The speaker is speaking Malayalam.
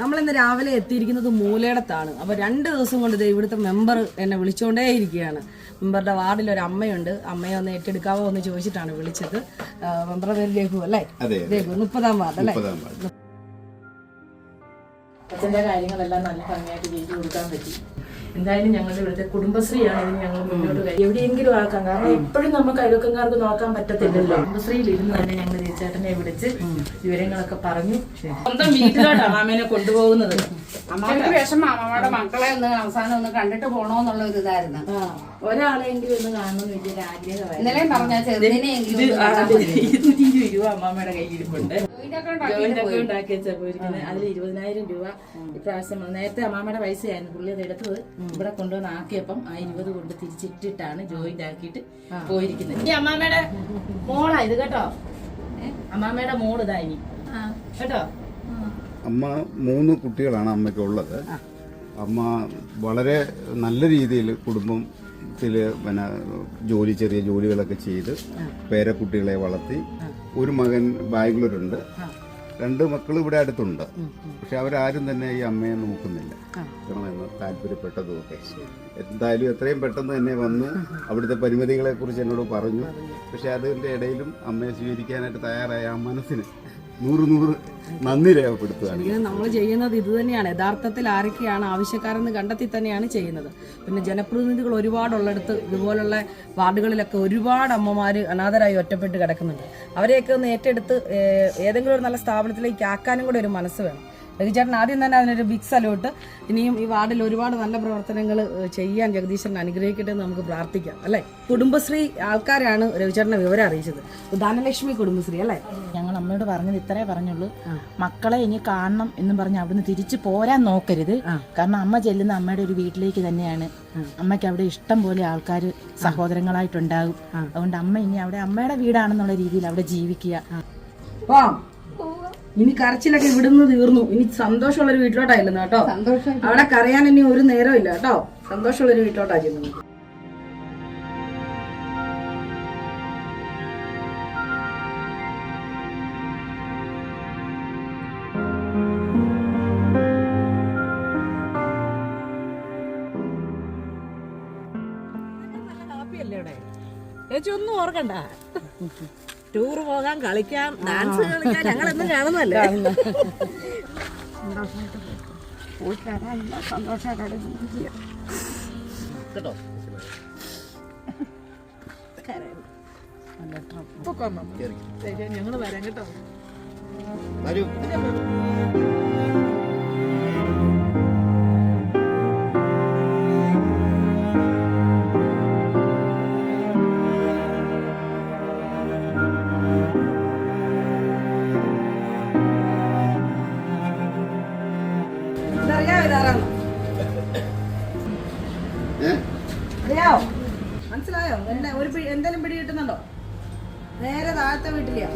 നമ്മളിന്ന് രാവിലെ എത്തിയിരിക്കുന്നത് മൂലയിടത്താണ്. അപ്പോൾ രണ്ട് ദിവസം കൊണ്ട് ഇവിടുത്തെ മെമ്പർ എന്നെ വിളിച്ചുകൊണ്ടേ ഇരിക്കുകയാണ് മെമ്പറുടെ വാർഡിൽ ഒരു അമ്മയുണ്ട്. അമ്മയെ ഒന്ന് ഏറ്റെടുക്കാവോ എന്ന് ചോദിച്ചിട്ടാണ് വിളിച്ചത്. മെമ്പറുടെ പേര് രഘു അല്ലേ? രഘു മുപ്പതാം വാർഡ് അല്ലേ? അച്ഛന്റെ കാര്യങ്ങളെല്ലാം നല്ല ഭംഗിയായിട്ട് ചെയ്തു കൊടുക്കാൻ പറ്റി. എന്തായാലും ഞങ്ങളുടെ ഇവിടുത്തെ കുടുംബശ്രീയാണ് ഇതിന് ഞങ്ങൾ മുന്നോട്ട് കഴിയും എവിടെയെങ്കിലും ആക്കാം. കാരണം എപ്പോഴും നമുക്ക് അയൽവക്കംകാർക്ക് നോക്കാൻ പറ്റത്തില്ലല്ലോ. കുടുംബശ്രീയിൽ ഇരുന്ന് തന്നെ ഞങ്ങൾ ചേട്ടനെ വിളിച്ച് വിവരങ്ങളൊക്കെ പറഞ്ഞു. സ്വന്തം വീട്ടിലോട്ടാണ് മാമേനെ കൊണ്ടുപോകുന്നത്. അമ്മയ്ക്ക് വിഷമം. അമ്മയുടെ മക്കളെ ഒന്ന് അവസാനം ഒന്ന് കണ്ടിട്ട് പോണോന്നുള്ള ഒരു ഇതായിരുന്നു. ഒരാളെങ്കിലും ഒന്ന് കാണണമെന്ന് വലിയൊരു ആഗ്രഹമായിരുന്നു. ഇന്നലെ പറഞ്ഞ ചെറുതിനെയെങ്കിലും ഇത് രൂപ അമ്മാമ്മയുടെ കയ്യിലിരിപ്പുണ്ട്. ജോയിന്റൊക്കെ ഉണ്ടാക്കി ജോയിന്റ് ഒക്കെ ഉണ്ടാക്കി വെച്ചാ പോയിരിക്കുന്നത് അതിൽ ഇരുപതിനായിരം രൂപ ഇപ്രാവശ്യം നേരത്തെ അമ്മാമ്മയുടെ പൈസയായിരുന്നു പുള്ളി അത് എടുത്തത്. ഇവിടെ കൊണ്ടുവന്ന് ആക്കിയപ്പം ആ ഇരുപത് കൊണ്ട് തിരിച്ചിട്ടിട്ടാണ് ജോയിന്റ് ആക്കിയിട്ട് പോയിരിക്കുന്നത്. ഈ അമ്മാമ്മയുടെ മോളാ ഇത് കേട്ടോ? അമ്മാമ്മയുടെ മോൾ ഇതാ ഇനി. കേട്ടോ? അമ്മ മൂന്ന് കുട്ടികളാണ് അമ്മയ്ക്ക് ഉള്ളത്. അമ്മ വളരെ നല്ല രീതിയിൽ കുടുംബത്തിൽ പിന്നെ ജോലി ചെറിയ ജോലികളൊക്കെ ചെയ്ത് പേരക്കുട്ടികളെ വളർത്തി. ഒരു മകൻ ബാംഗ്ലൂരുണ്ട്. രണ്ട് മക്കൾ ഇവിടെ അടുത്തുണ്ട്. പക്ഷെ അവരാരും തന്നെ ഈ അമ്മയെ നോക്കുന്നില്ല. എന്ന് താല്പര്യപ്പെട്ടതുമൊക്കെ എന്തായാലും എത്രയും പെട്ടെന്ന് തന്നെ വന്ന് അവിടുത്തെ പരിമിതികളെ കുറിച്ച് എന്നോട് പറഞ്ഞു. പക്ഷെ അതിന്റെ ഇടയിലും അമ്മയെ സ്വീകരിക്കാനായിട്ട് തയ്യാറായ ആ മനസ്സിന്. നൂറ് നൂറ് നന്ദി രേഖപ്പെടുത്തുകയാണ്. ഇങ്ങനെ നമ്മൾ ചെയ്യുന്നത് ഇത് തന്നെയാണ്. യഥാർത്ഥത്തിൽ ആരൊക്കെയാണ് ആവശ്യക്കാരെന്ന് കണ്ടെത്തി തന്നെയാണ് ചെയ്യുന്നത്. പിന്നെ ജനപ്രതിനിധികൾ ഒരുപാടുള്ളിടത്ത് ഇതുപോലുള്ള വാർഡുകളിലൊക്കെ ഒരുപാട് അമ്മമാർ അനാഥരായി ഒറ്റപ്പെട്ട് കിടക്കുന്നുണ്ട്. അവരെയൊക്കെ ഒന്ന് ഏറ്റെടുത്ത് ഏതെങ്കിലും ഒരു നല്ല സ്ഥാപനത്തിലേക്ക് ആക്കാനും കൂടെ ഒരു മനസ്സ് വേണം. ജഗദീശേട്ടൻ ആദ്യം തന്നെ അതിനൊരു ബിഗ് സല്യൂട്ട് ഇനിയും ഈ വാർഡിൽ ഒരുപാട് നല്ല പ്രവർത്തനങ്ങൾ ചെയ്യാൻ ജഗദീശൻ അനുഗ്രഹിക്കട്ടെ എന്ന് നമുക്ക് പ്രാർത്ഥിക്കാം അല്ലേ? കുടുംബശ്രീ ആൾക്കാരാണ് രവിചേട്ടനെ വിവരം അറിയിച്ചത്. ദാനലക്ഷ്മി കുടുംബശ്രീ അല്ലേ? ഞങ്ങൾ അമ്മയോട് പറഞ്ഞത് ഇത്രേ പറഞ്ഞുള്ളൂ. മക്കളെ ഇനി കാണണം എന്നും പറഞ്ഞ് അവിടുന്ന് തിരിച്ചു പോരാൻ നോക്കരുത്. കാരണം അമ്മ ചെല്ലുന്ന അമ്മയുടെ ഒരു വീട്ടിലേക്ക് തന്നെയാണ്. അമ്മയ്ക്ക് അവിടെ ഇഷ്ടം പോലെ ആൾക്കാർ സഹോദരങ്ങളായിട്ടുണ്ടാകും. അതുകൊണ്ട് അമ്മ ഇനി അവിടെ അമ്മയുടെ വീടാണെന്നുള്ള രീതിയിൽ അവിടെ ജീവിക്കുക. ഇനി കരച്ചിലൊക്കെ ഇവിടുന്ന് തീർന്നു. ഇനി സന്തോഷമുള്ള ഒരു വീട്ടിലോട്ടായിരുന്നു കേട്ടോ. സന്തോഷം അവിടെ കരയാൻ ഇനി ഒരു നേരം ഇല്ല കേട്ടോ. സന്തോഷമുള്ള ഒരു വീട്ടിലോട്ടാ ചേച്ചി ഒന്നും ഓർക്കണ്ട. ടൂർ പോകാം കളിക്കാം ഡാൻസ് കളിക്കാം ഞങ്ങൾ എന്നും കാണുന്നല്ലേ ഞങ്ങൾ വരാം കേട്ടോ. അറിയാവോ? മനസ്സിലായോ? എന്നെ ഒരു എന്തെങ്കിലും പിടി കിട്ടുന്നുണ്ടോ? നേരെ താഴത്തെ വീട്ടിലെയാ.